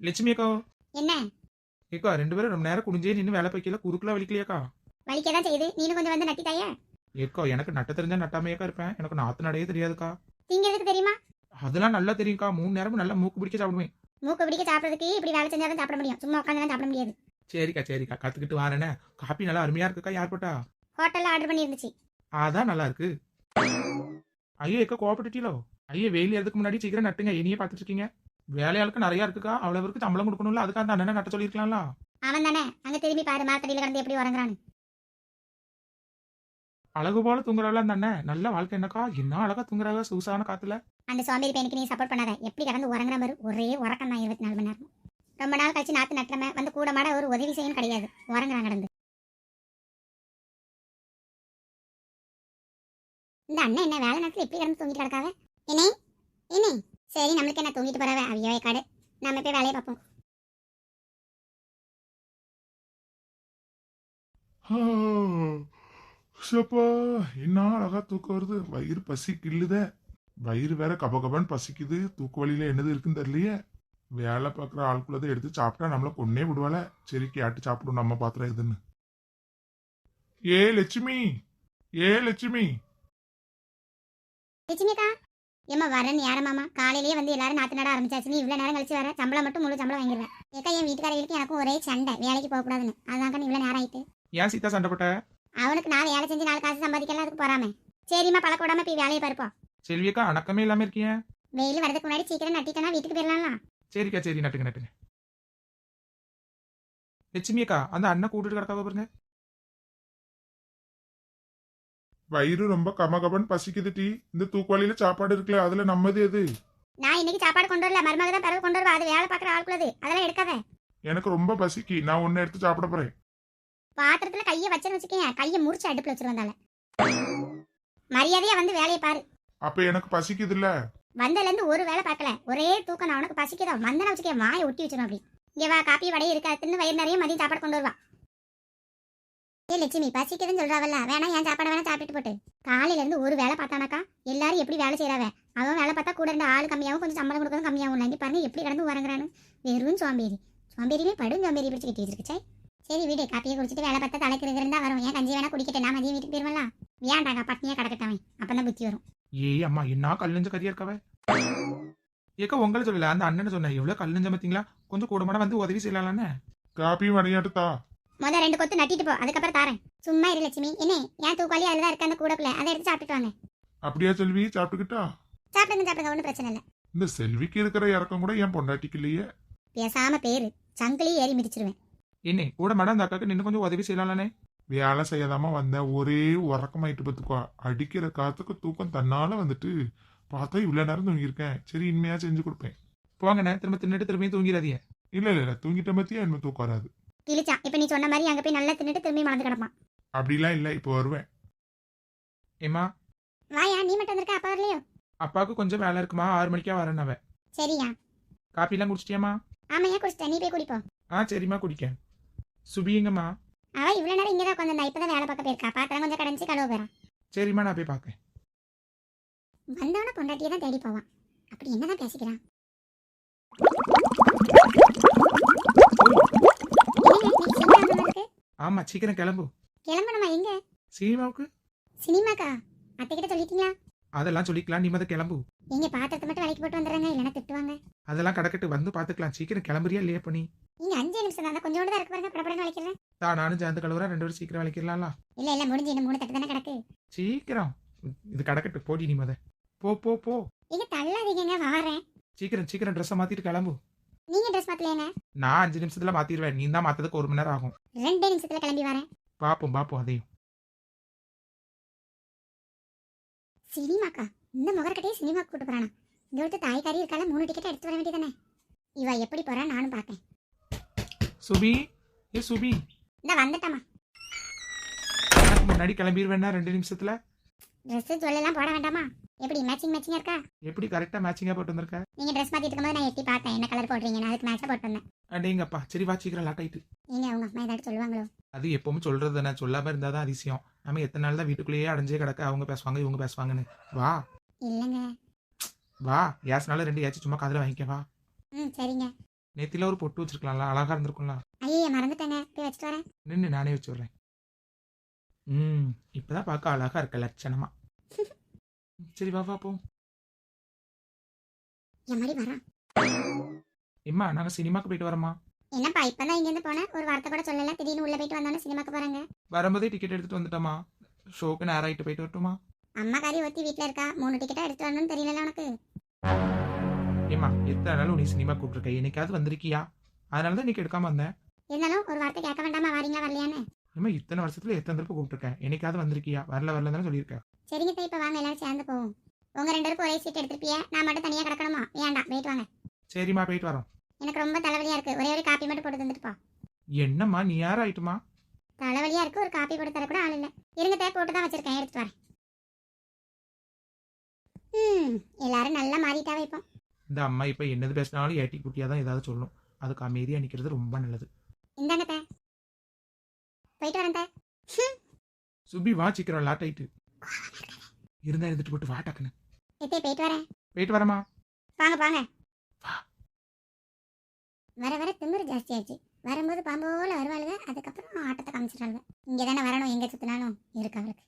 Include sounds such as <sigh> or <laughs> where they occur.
லட்சுமி அக்கா. என்ன? ஏக்கா ரெண்டு பேரும் ரொம்ப நேரம் குடிஞ்சே நின்று வேலை வைக்கல குறுக்கெல்லாம் வலிக்கலையாக்கா? வலிக்க தான் செய்யுது. நீனும் கொஞ்சம் வந்து நட்டி தாயே? ஏக்கா எனக்கு நட்ட தெரிஞ்சா நட்டாமையாக்கா இருப்பேன். எனக்கு நாத்து நடையே தெரியாதுக்கா. திங்கிறதுக்கு தெரியுமா? அதெல்லாம் நல்லா தெரியும்க்கா. மூணு நேரமும் நல்லா மூக்கு பிடிக்க சாப்பிடுவேன். மூக்கு பிடிக்க சாப்பிட்றதுக்கு இப்படி வேலை செஞ்சாதான் சாப்பிட முடியும். சும்மா உட்காந்து சாப்பிட முடியாது. சரிக்கா சரிக்கா. கத்துக்கிட்டு வரேனே. காப்பி நல்லா அருமையா இருக்குக்கா யார் போட்டா? ஹோட்டல்ல ஆர்டர் பண்ணி இருந்துச்சு அதான் நல்லா இருக்கு. ஐயோ ஏக்கா கோஆபரேட்டிவோ ஐயோ வெயில் ஏறதுக்கு முன்னாடி சீக்கிரம் நட்டுங்க. இனியே பார்த்துட்டு இருக்கீங்க. வேலையாளுக்கு நிறைய இருக்குக்கா. அவ்வளவுக்கு சம்பளம் கொடுக்கணும்ல. அதுக்காக அந்த அண்ணனை நட்ட சொல்லியிருக்கலாம்ல. அவன் தானே? அங்க திரும்பி பாரு மாத்தடியில கடந்து எப்படி உறங்குறான்னு. அழகு போல தூங்குறாள் அந்த அண்ணன்? நல்ல வாழ்க்கை என்னக்கா? என்ன அழகா தூங்குறாங்க சொகுசான காத்துல. அந்த சோம்பேறி பையனுக்கு நீ சப்போர்ட் பண்ணாத. எப்படி கடந்து உறங்குற மாதிரி ஒரே உறக்கம் தான் இருபத்தி நாலு மணி நேரம் ரொம்ப நாள் கழிச்சு நாத்து நட்டுறமே வந்து கூட மாட ஒரு உதவி செய்யும் கிடையாது. உறங்குறான் கடந்து. இந்த அண்ணன் என்ன வேலை நேரத்துல எப்படி கடந்து தூங்கிட்டு கிடக்காவ என்னே? என்னே? சரி நம்மளுக்கு என்ன தூங்கிட்டு போறவ? அவையோ காடு நம்ம போய் வேலையை பார்ப்போம். என்ன அழகா தூக்கம் வருது? வயிறு பசி கிள்ளுதே. வயிறு வேற கபகபன்னு பசிக்குது. தூக்க வழியில என்னது இருக்குன்னு தெரியலையே. வேலை பார்க்குற ஆளுக்குள்ளதை எடுத்து சாப்பிட்டா நம்மள கொன்னே விடுவாள. சரி கேட்டு சாப்பிடும் நம்ம பாத்திரம் எதுன்னு. ஏ லட்சுமி! ஏ லட்சுமி! லட்சுமிக்கா ஏம்மா வரேன்னு யாரம்மாமா காலையிலேயே வந்து எல்லாரும் நாத்து நட ஆரம்பிச்சாச்சு. நீ இவ்வளோ நேரம் கழிச்சு வர. சம்பளம் மட்டும் முழு சம்பளம் வாங்கிடுவேன் ஏக்கா என் வீட்டுக்காரர்களுக்கு எனக்கும் ஒரே சண்டை. வேலைக்கு போகக்கூடாதுன்னு அதான்க்கா நீ இவ்வளோ நேரம் ஆயிட்டு. ஏன் சீதா சண்டை போட்ட அவனுக்கு நான் வேலை செஞ்சு நாலு காசு சம்பாதிக்கலாம் அதுக்கு போறாம. சரிம்மா பழக்க விடாம போய் வேலையை பார்ப்போம் செல்வியக்கா அணக்கமே இல்லாம இருக்கீங்க வெயில் வரதுக்கு முன்னாடி சீக்கிரம் நட்டிட்டனா வீட்டுக்கு போயிடலாம் சரிக்கா சரி நட்டுங்க நட்டுங்க லட்சுமி அக்கா அந்த அண்ணன் கூட்டிட்டு கிடக்காக பாருங்க. வயிறு ரொம்ப கமகபன்னு பசிக்குது டீ. இந்த தூக்குவாளியில சாப்பாடு இருக்குல்ல அதுல நம்மது எது? நான் இன்னைக்கு சாப்பாடு கொண்டு வரல மருமக தான் பிறகு கொண்டு வருவா. அது வேலை பார்க்குற ஆளுக்குள்ளது. அதெல்லாம் எடுக்காத. எனக்கு ரொம்ப பசிக்கு. நான் ஒன்னு எடுத்து சாப்பிட போறேன். பாத்திரத்துல கையை வச்சேன்னு வச்சுக்கேன் கையை முறிச்சு அடுப்புல வச்சிருந்தால மரியாதையா வந்து வேலையை பாரு. அப்ப எனக்கு பசிக்குது இல்ல வந்ததுல இருந்து ஒரு வேலை பார்க்கல. ஒரே தூக்கம் நான் உனக்கு பசிக்குதா. வந்தனா வச்சுக்கேன் வாயை ஒட்டி வச்சிடும் அப்படி. இங்க வா காப்பி வடையே இருக்கா. தின்னு வயிறு நிறைய மதியம் சாப்பாடு கொண்டு வருவா. ஏ லட்சுமி பசிக்குதுன்னு சொல்றாவல்ல. வேணா என் சாப்பாடு வேணா சாப்பிட்டு போட்டு. காலையில இருந்து ஒரு வேலை பார்த்தானாக்கா எல்லாரும் எப்படி வேலை செய்யறாவ அவன் வேலை பார்த்தா கூட இருந்த ஆள் கம்மியாகவும் கொஞ்சம் சம்பளம் கொடுக்கறதும் கம்மியாகும் இங்கே பாருங்க எப்படி கடந்து வரங்குறான்னு வெறும் சோம்பேறி. சோம்பேறியுமே படும் சோம்பேறி பிடிச்சி கட்டி வச்சிருக்குச்சே சரி வீடு காப்பியை குடிச்சிட்டு வேலை பார்த்தா தலைக்கு இருந்தா வரும். ஏன் கஞ்சி வேணா குடிக்கட்டேன். நான் மதியம் வீட்டுக்கு போயிருவல வேண்டாங்க பட்னியா கிடக்கட்டவன். அப்பதான் புத்தி வரும். ஏய் அம்மா என்ன கல்லஞ்ச கரியா இருக்கவ? ஏக்கா உங்களை சொல்லல. அந்த அண்ணன் சொன்னேன். எவ்வளவு கல்லஞ்ச பாத்தீங்களா கொஞ்சம் கூட மாட வந்து உதவி செய்யலாம்னே காப்பியும் வடையாட்டுத்தா முத ரெண்டு கொத்து நட்டிட்டு போ அதுக்கப்புறம் தாரேன். சும்மா இரு லட்சுமி. என்ன ஏன் தூக்காளி அதுல தான் இருக்கு அந்த கூடக்குள்ள அதை எடுத்து சாப்பிட்டுட்டு வாங்க. அப்படியா செல்வி சாப்பிட்டுக்கிட்டா? சாப்பிடுங்க சாப்பிடுங்க ஒன்றும் பிரச்சனை இல்லை. இந்த செல்விக்கு இருக்கிற இறக்கம் கூட என் பொண்டாட்டிக்கு இல்லையே பேசாம பேரு. சங்கிலி ஏறி மிதிச்சிருவேன். என்ன கூட மாட அந்த அக்காக்கு நின்று கொஞ்சம் உதவி செய்யலாம்லே வேலை செய்யாதாம வந்தேன் ஒரே உறக்கமாயிட்டு பார்த்துக்கோ அடிக்கிற காத்துக்கு தூக்கம் தன்னால வந்துட்டு பார்த்தா இவ்வளவு நேரம் தூங்கியிருக்கேன். சரி இனிமையா செஞ்சு கொடுப்பேன். போங்கண்ணே திரும்ப தின்னுட்டு திரும்பியும் தூங்கிடாதீங்க. இல்ல இல்ல இல்ல தூங்கிட்ட பத்தியா இனிமே தூக்கம் வராது. கிழிச்சான். இப்ப நீ சொன்ன மாதிரி அங்க போய் நல்லா தின்னுட்டு திரும்பி மறந்து கிடப்பான். அப்படிலாம் இல்ல இப்போ வருவேன். ஏம்மா? வாயா நீ மட்டும் வந்திருக்க அப்பா வரலையோ? அப்பாவுக்கு கொஞ்சம் வேலை இருக்குமா? ஆறு மணிக்கா வரேன் அவன். சரியா. காப்பிலாம் குடிச்சிட்டியாம்மா? ஆமையா குடிச்சிட்டேன். நீ போய் குடிப்போம் ஆ சரிம்மா குடிக்க சுபிங்கம்மா அவ இவ்வளவு நேரம் இங்கதான் உட்காந்து இப்பதான் வேலை பார்க்க போயிருக்கா. பாத்திரம் கொஞ்சம் கடைஞ்சி கழுவ போறான் சரிம்மா நான் போய் பார்க்கேன். வந்தவன பொண்டாட்டியை தான் தேடி போவான். அப்படி என்னதான் பேசிக்கிறான் என்னங்க, நீ சீக்கிரம் வந்த மாதிரி இருக்கு? ஆமா சீக்கிரம் கிளம்பு. கிளம்பணுமா எங்க? சினிமாவுக்கு? சினிமாக்கா? அத்தை கிட்ட சொல்லிட்டீங்களா? அதெல்லாம் சொல்லிக்கலாம் நீ மத கிளம்பு. நீங்க பாத்திரத்தை மட்டும் வேலைக்கு போட்டு வந்துடுறாங்க இல்லைன்னா திட்டுவாங்க. அதெல்லாம் கிடக்கட்டு வந்து பார்த்துக்கலாம் சீக்கிரம் கிளம்புறியா இல்லையா பண்ணி நீங்க அஞ்சு நிமிஷம் தான் கொஞ்சோண்டு தான் இருக்கு பாருங்க படப்படன்னு வலிக்கிறேன் தான் நானும் சேர்ந்து கழுவுறேன் ரெண்டு பேரும் சீக்கிரம் வலிக்கலாம்ல இல்ல இல்ல முடிஞ்சு இன்னும் மூணு தட்டு தானே கிடக்கு. சீக்கிரம். இது கிடக்கட்டு போடி நீ மத போ போ போ. நீங்க தள்ளாதீங்க வாரேன். சீக்கிரம் சீக்கிரம் ட்ரெஸ்ஸை மாத்திட்டு கிளம்பு. நீங்க ட்ரெஸ் மாத்தலையாங்க நான் அஞ்சு நிமிஷத்துல மாத்திடுவேன் நீ தான் மாத்ததுக்கு ஒரு மணி நேரம் ஆகும். ரெண்டே நிமிஷத்துல கிளம்பி வரேன். பாப்போம் பாப்போம் அதையும். சினிமாக்கா? இந்த முகர்கிட்டயே சினிமாக்கு கூட்டு போறானா? இந்த விட்டு தாய்க்காரி இருக்கால மூணு டிக்கெட் எடுத்து வர வேண்டியதானே? இவ எப்படி போறா? நானும் பார்க்கேன் சுபி ஏ சுபி. இந்த வந்துட்டமா முன்னாடி கிளம்பிடுவேன்னா ரெண்டு நிமிஷத்துல? ட்ரெஸ் சொல்லலாம் போட வேண்டாமா? எப்படி மேட்சிங் மேட்சிங்கா இருக்கா? எப்படி கரெக்டா மேட்சிங்கா போட்டு வந்திருக்க? நீங்க ட்ரெஸ் மாத்திட்டு இருக்கும்போது நான் எட்டி பார்த்தேன்? என்ன கலர் போடுறீங்க நான் அதுக்கு மேட்சா போட்டு வந்தேன். அடேங்கப்பா சரி வா சீக்கிரம் லாட் ஆயிட்டு. நீங்க உங்க அம்மா ஏதாச்சும் சொல்லுவாங்களோ? அது எப்பவும் சொல்றது தானே சொல்லாம இருந்தாதான் அதிசயம். நம்ம எத்தனை நாள் தான் வீட்டுக்குள்ளேயே அடைஞ்சே கிடக்க அவங்க பேசுவாங்க இவங்க பேசுவாங்கன்னு. வா. இல்லைங்க. வா கேஸ்னால ரெண்டு ஏச்சு சும்மா காதுல வாங்கிக்க வா. ம் சரிங்க. நேத்தில ஒரு பொட்டு வச்சிருக்கலாம்ல அழகா இருந்திருக்கும்ல. ஐயே மறந்துட்டேங்க. போய் வச்சுட்டு வரேன். நின்று நானே வச்சு விட்றேன். ம் இப்பதான் பார்க்க அழகா இருக்க லட்சணமா. <laughs> சரி வா வா போ. என் மாதிரி வரான் எம்மா நாங்க சினிமாக்கு போயிட்டு வரோமா என்னப்பா இப்பதான் இங்க இருந்து போனேன் ஒரு வார்த்தை கூட சொல்லல. திடீர்னு உள்ள போயிட்டு வந்தோன்னே சினிமாக்கு போறாங்க. வரும்போதே டிக்கெட் எடுத்துட்டு வந்துட்டோமா ஷோக்கு நேரம் ஆயிட்டு போயிட்டு வரட்டுமா? அம்மா காரி ஒத்தி வீட்ல இருக்கா? மூணு டிக்கெட்டா எடுத்து வரணும்னு தெரியல உனக்கு? ஏம்மா எத்தனை நாள் நீ சினிமா கூப்பிட்டுருக்க? என்னைக்காவது வந்திருக்கியா? அதனால தான் இன்னைக்கு எடுக்காம வந்தேன். இருந்தாலும் ஒரு வார்த்தை கேட்க வேண்டாமா? வாரீங்களா வரலையான்னு? ஏம்மா இத்தனை வருஷத்துல எத்தனை தடவை கூப்பிட்டுருக்கேன்? என்னைக்காவது வந்திருக்கியா? வரல வரல தானே சொல்லியிருக்கேன். சரிங்க தே இப்ப வாங்க எல்லாரும் சேர்ந்து போவோம். உங்க ரெண்டு பேருக்கும் ஒரே சீட் எடுத்துருப்பிய. நான் மட்டும் தனியா கிடக்கணுமா? வேண்டாம் போயிட்டு வாங்க. சரிம்மா போயிட்டு வரோம். எனக்கு ரொம்ப தலைவலியா இருக்கு. ஒரே ஒரு காப்பி மட்டும் போட்டு தந்துட்டு போ. என்னம்மா நீ யார் ஆயிட்டுமா? தலைவலியா இருக்கு ஒரு காப்பி போட்டு தர கூட ஆள் இல்ல. இருங்க தே போட்டு தான் வச்சிருக்கேன் எடுத்துட்டு வரேன். ம் எல்லாரும் நல்லா மாறிட்டா வைப்போம் இந்த அம்மா இப்ப என்னது பேசினாலும் ஏட்டி குட்டியா தான் ஏதாவது சொல்லும். அதுக்கு அமைதியா நிக்கிறது ரொம்ப நல்லது. இந்தாங்க தே போயிட்டு வரேன் சுபி வா சீக்கிரம் லாட் ஆயிட்டு. இருந்தா எடுத்துட்டு போட்டு வா டக்குன்னு. எத்தே போயிட்டு வரேன். போயிட்டு வரமா வாங்க வாங்க. வர வர திமிரு ஜாஸ்தி ஆச்சு வரும்போது பாம்போல வருவாளுங்க அதுக்கப்புறம் ஆட்டத்தை காமிச்சிட்டாளுங்க இங்க தானே வரணும் எங்க சுத்தினாலும்? இருக்கு அவளுக்கு.